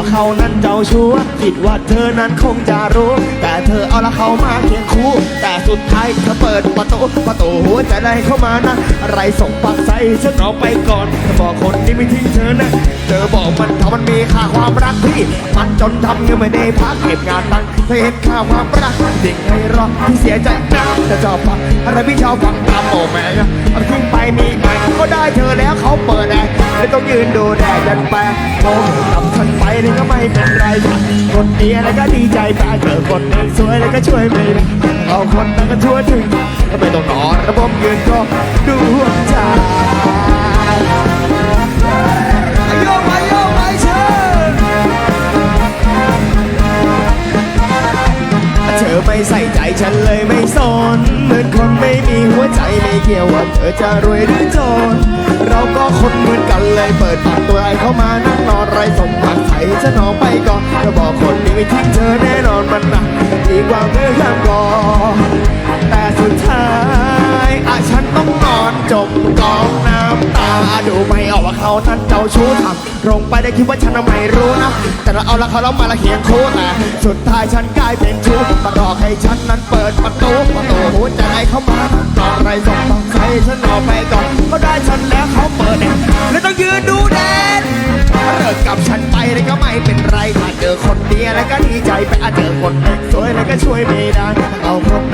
าเขานั้นเจ้าชู้คิดว่าเธอนั้นคงจะรู้ แต่เธอเอาละเขามาเคียงคู่ แต่สุดท้ายเธอเปิดประตูประตูหัวใจได้เข้ามานะ อะไรส่งปักใจฉันเอาไปก่อนเธอบอกคนที่ไม่ทิ้งเธอนะเธอบอกมันทำมันมีค่าความรักที่ มันจนทำเงินไม่ได้พักเก็บงานตังเธอเห็นค่าความรักเด็กให้รอที่เสียใจนะแต่ชอบฟังอะไรพี่ชอบฟังตามโอ้แม่เอาทิ้งไปมีใหม่ก็ได้เธอแล้วเขาเปิด ต้องยืนดูแดดยันแปะโอ้กับฉันไปนี่ก็ไม่เป็นไรคนดีอะไรก็ดีใจไปเจอคนหนึ่งสวยแล้วก็ช่วยไม่ได้เอาคนนั้นก็ทั่วถึงก็ไม่ต้องนอนระบบยืนก็ดูหัวใจ หัวใจไม่เกี่ยวว่าเธอจะรวยหรือจน เราก็คนเหมือนกันเลยเปิดปากตัวไอ้เข้ามานั่งนอนไรสมผักใส่ฉันออกไปก่อนเธอบอกคนนี้ไม่ทิ้งเธอแน่นอนมันหนักดีกว่าเมื่อยังก่อนแต่สุดท้ายอาฉันต้องนอนจมกองนะ ดูไม่ออกว่าเขานั้นเจ้าชู้ทำตรงไปได้คิดว่าฉันน่ะไม่รู้นะ แต่เราเอาละเขาแล้วมาละเคียงคู่แต่สุดท้ายฉันกลายเป็นชู้มาหลอกให้ฉันนั้นเปิดประตูประตูหัวใจเข้ามาตอนไรส่งต้องใช้ฉันออกไปก่อนเขาได้ฉันแล้วเขาเปิดเนี่ยแล้วต้องยืนดูแดดถ้าเลิกกับฉันไปเลยก็ไม่เป็นไรถ้าเจอคนดีแล้วก็ดีใจไปอาเจอคนสวยแล้วก็ช่วยไม่ได้เอาคน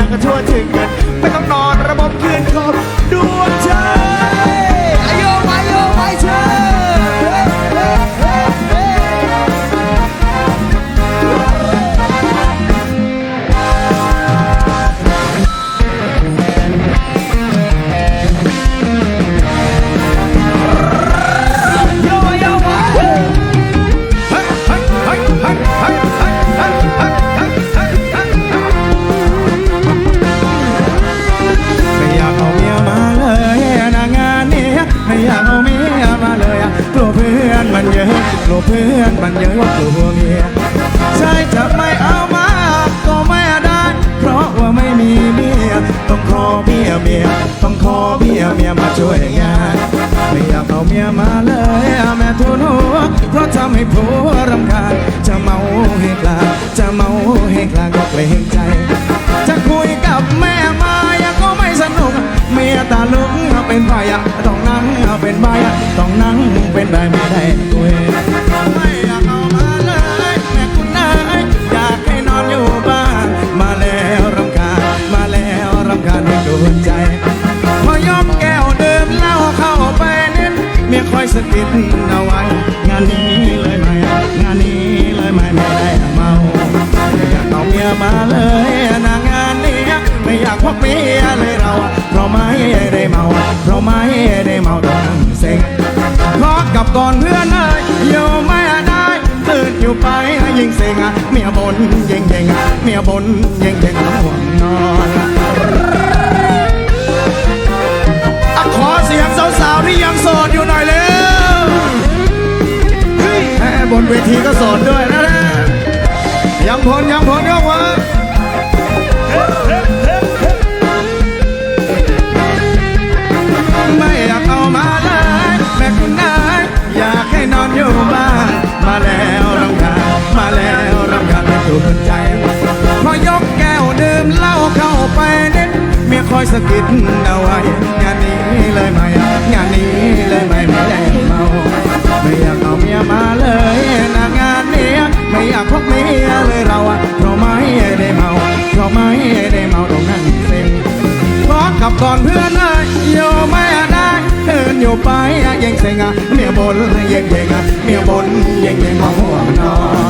กลัวเพื่อนมันเยอะว่ากลัวเมียใช่จะไม่เอามาก็ไม่ได้ เพราะว่าไม่มีเมีย ต้องขอเมียเมีย ต้องขอเมียเมียมาช่วยงาน ไม่อยากเอาเมียมาเลยแม่ทุนหัวเพราะทำให้ผัวรำคาญ จะเมาให้กลางจะเมาให้กลางก็เกรงใจ จะคุยกับแม่มายังก็ไม่สนุก เมียตาลุกเป็นใบอะต้องนั่งเป็นใบต้องนั่งเป็นใบไม่ได้ สกิดเอาไว้ งานนี้เลยไหมงานนี้เลยไหมไม่ได้เมาอยากเอาเมียมาเลยนะงานนี้ไม่อยากพกเมียเลยเราเพราะไม่ได้เมาเพราะไม่ได้เมาต้องนั่งเซ็งเพราะกับก่อนเพื่อนเอ้ยอยู่ไม่ได้ตื่นอยู่ไปยิ่งเซ็งเมียบนยิ่งย็งเมียบนยิ่งเย็งห่วงนอน นเวทีก็โสดด้วยนะเนี่ยยังพลยังพลยกวะไม่อยากเอามาเลยแม่คุณนายอยากให้นอนอยู่บ้านมาแล้วรำคาญมาแล้วรำคาญไม่ถูกใจ พอยกแก้วดื่มเหล้าเข้าไปเน้นเมียคอยสะกิดเอาไว้ ยังเซ็งอะเมียบนยังเย็งอะเมียบนยังเย็งมาห่วงนอน